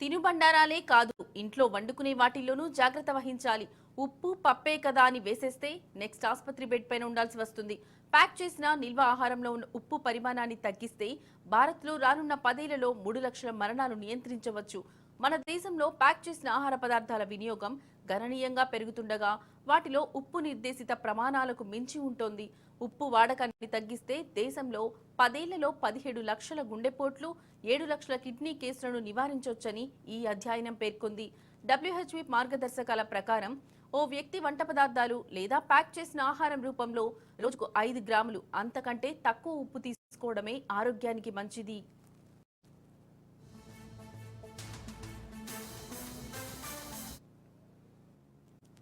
తినుబండారాలే కాదు ఇంట్లో వండుకునే వాటిల్లోనూ జాగ్రత్త వహించాలి. ఉప్పు పప్పే కదా అని వేసేస్తే నెక్స్ట్ ఆసుపత్రి బెడ్ పైన ఉండాల్సి వస్తుంది. ప్యాక్ చేసిన నిల్వ ఆహారంలో ఉన్న ఉప్పు పరిమాణాన్ని తగ్గిస్తే భారత్లో రానున్న పదేళ్ళలో మూడు లక్షల మరణాలు నియంత్రించవచ్చు. మన దేశంలో ప్యాక్ చేసిన ఆహార పదార్థాల వినియోగం గణనీయంగా పెరుగుతుండగా వాటిలో ఉప్పు నిర్దేశిత ప్రమాణాలకు మించి ఉంటుంది. ఉప్పు వాడకాన్ని తగ్గిస్తే దేశంలో పదేళ్ళలో పదిహేడు లక్షల గుండెపోట్లు ఏడు లక్షల కిడ్నీ కేసులను నివారించవచ్చని ఈ అధ్యయనం పేర్కొంది. డబ్ల్యూహెచ్వి మార్గదర్శకాల ప్రకారం ఓ వ్యక్తి వంట పదార్థాలు లేదా ప్యాక్ చేసిన ఆహారం రూపంలో రోజుకు ఐదు గ్రాములు అంతకంటే తక్కువ ఉప్పు తీసుకోవడమే ఆరోగ్యానికి మంచిది.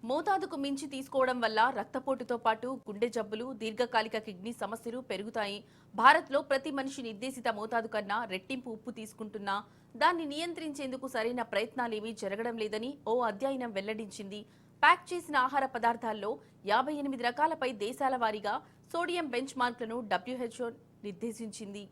మోతాదుకు మించి తీసుకోవడం వల్ల రక్తపోటుతో పాటు గుండె జబ్బులు దీర్ఘకాలిక కిడ్నీ సమస్యలు పెరుగుతాయి. భారత్లో ప్రతి మనిషి నిర్దేశిత మోతాదు కన్నా రెట్టింపు ఉప్పు తీసుకుంటున్నా దాన్ని నియంత్రించేందుకు సరైన ప్రయత్నాలేమీ జరగడం లేదని ఓ అధ్యయనం వెల్లడించింది. ప్యాక్ చేసిన ఆహార పదార్థాల్లో యాభై ఎనిమిది రకాలపై దేశాల వారీగా సోడియం బెంచ్ మార్క్లను డబ్ల్యూహెచ్ఓ నిర్దేశించింది.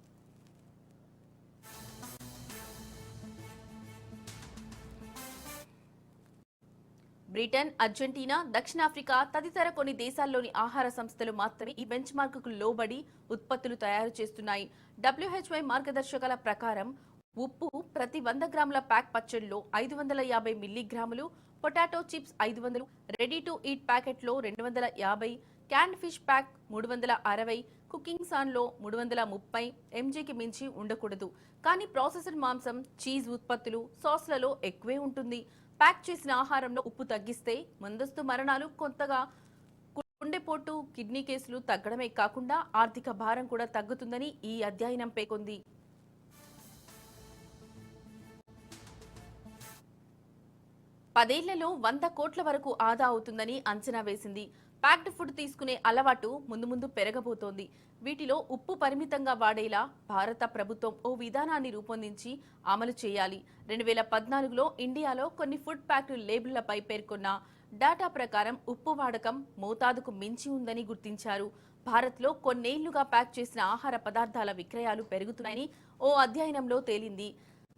బ్రిటన్ అర్జెంటీనా దక్షిణాఫ్రికా తదితర కొన్ని దేశాల్లోని ఆహార సంస్థలు మాత్రమే ఈ బెంచ్ మార్కుకు లోబడి ఉత్పత్తులు తయారు చేస్తున్నాయి. డబ్ల్యూహెచ్వై మార్గదర్శకాల ప్రకారం ఉప్పు ప్రతి వంద గ్రాముల ప్యాక్ పచ్చడిలో ఐదు వందల యాభై మిల్లీగ్రాములు పొటాటో చిప్స్ ఐదు వందలు రెడీ టు ఈట్ ప్యాకెట్లో రెండు వందల యాభై క్యాన్ ఫిష్ ప్యాక్ మూడు వందల అరవై కుకింగ్ సాన్లో మూడు వందల ముప్పై ఎంజీకి మించి ఉండకూడదు. కానీ ప్రాసెస్డ్ మాంసం చీజ్ ఉత్పత్తులు సాస్లలో ఎక్కువే ఉంటుంది. ప్యాక్ చేసిన ఆహారంలో ఉప్పు తగ్గిస్తే ముందస్తు మరణాలు కొంతగా గుండెపోటు కిడ్నీ కేసులు తగ్గడమే కాకుండా ఆర్థిక భారం కూడా తగ్గుతుందని ఈ అధ్యయనం పేర్కొంది పదేళ్ళలో వంద కోట్ల వరకు ఆదా అవుతుందని అంచనా వేసింది ప్యాక్డ్ ఫుడ్ తీసుకునే అలవాటు ముందు ముందు పెరగబోతోంది. వీటిలో ఉప్పు పరిమితంగా వాడేలా భారత ప్రభుత్వం ఓ విధానాన్ని రూపొందించి అమలు చేయాలి. రెండు వేల పద్నాలుగులో ఇండియాలో కొన్ని ఫుడ్ ప్యాక్డ్ లేబుళ్ళపై పేర్కొన్న డేటా ప్రకారం ఉప్పు వాడకం మోతాదుకు మించి ఉందని గుర్తించారు. భారత్లో కొన్నేళ్ళుగా ప్యాక్ చేసిన ఆహార పదార్థాల విక్రయాలు పెరుగుతున్నాయని ఓ అధ్యయనంలో తేలింది.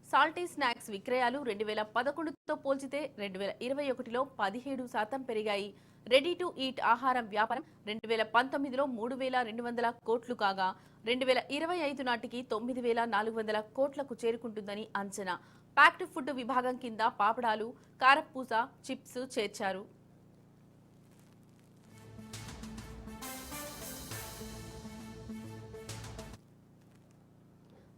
సాల్టీ స్నాక్స్ విక్రయాలు రెండు వేల పదకొండుతో పోల్చితే రెండు వేల ఇరవై ఒకటిలో పదిహేడు శాతం పెరిగాయి. రెడీ టు ఈట్ ఆహారం వ్యాపారం రెండు వేల పంతొమ్మిదిలో మూడు వేల రెండు వందల కోట్లు కాగా రెండు వేల ఇరవై ఐదు నాటికి తొమ్మిది వేల నాలుగు వందల కోట్లకు చేరుకుంటుందని అంచనా. ప్యాక్డ్ ఫుడ్ విభాగం కింద పాపడాలు కారపూస చిప్స్ చేర్చారు.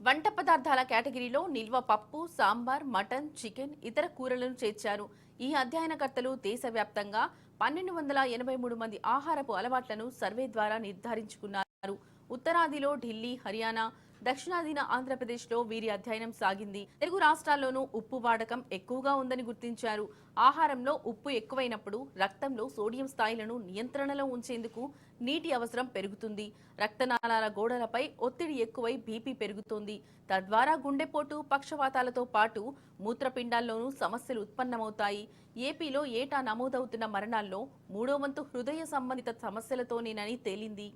వంట పదార్థాల కేటగిరీలో నిల్వ పప్పు సాంబార్ మటన్ చికెన్ ఇతర కూరలను చేర్చారు. ఈ అధ్యయనకర్తలు దేశవ్యాప్తంగా పన్నెండు వందల ఎనభై మూడు మంది ఆహారపు అలవాట్లను సర్వే ద్వారా నిర్ధారించుకున్నారు. ఉత్తరాదిలో ఢిల్లీ హర్యానా దక్షిణాదిన ఆంధ్రప్రదేశ్లో వీరి అధ్యయనం సాగింది. తెలుగు రాష్ట్రాల్లోనూ ఉప్పు వాడకం ఎక్కువగా ఉందని గుర్తించారు. ఆహారంలో ఉప్పు ఎక్కువైనప్పుడు రక్తంలో సోడియం స్థాయిలను నియంత్రణలో ఉంచేందుకు నీటి అవసరం పెరుగుతుంది. రక్తనాళాల గోడలపై ఒత్తిడి ఎక్కువై బీపీ పెరుగుతోంది. తద్వారా గుండెపోటు పక్షవాతాలతో పాటు మూత్రపిండాల్లోనూ సమస్యలు ఉత్పన్నమవుతాయి. ఏపీలో ఏటా నమోదవుతున్న మరణాల్లో మూడో వంతు హృదయ సంబంధిత సమస్యలతోనేనని తేలింది.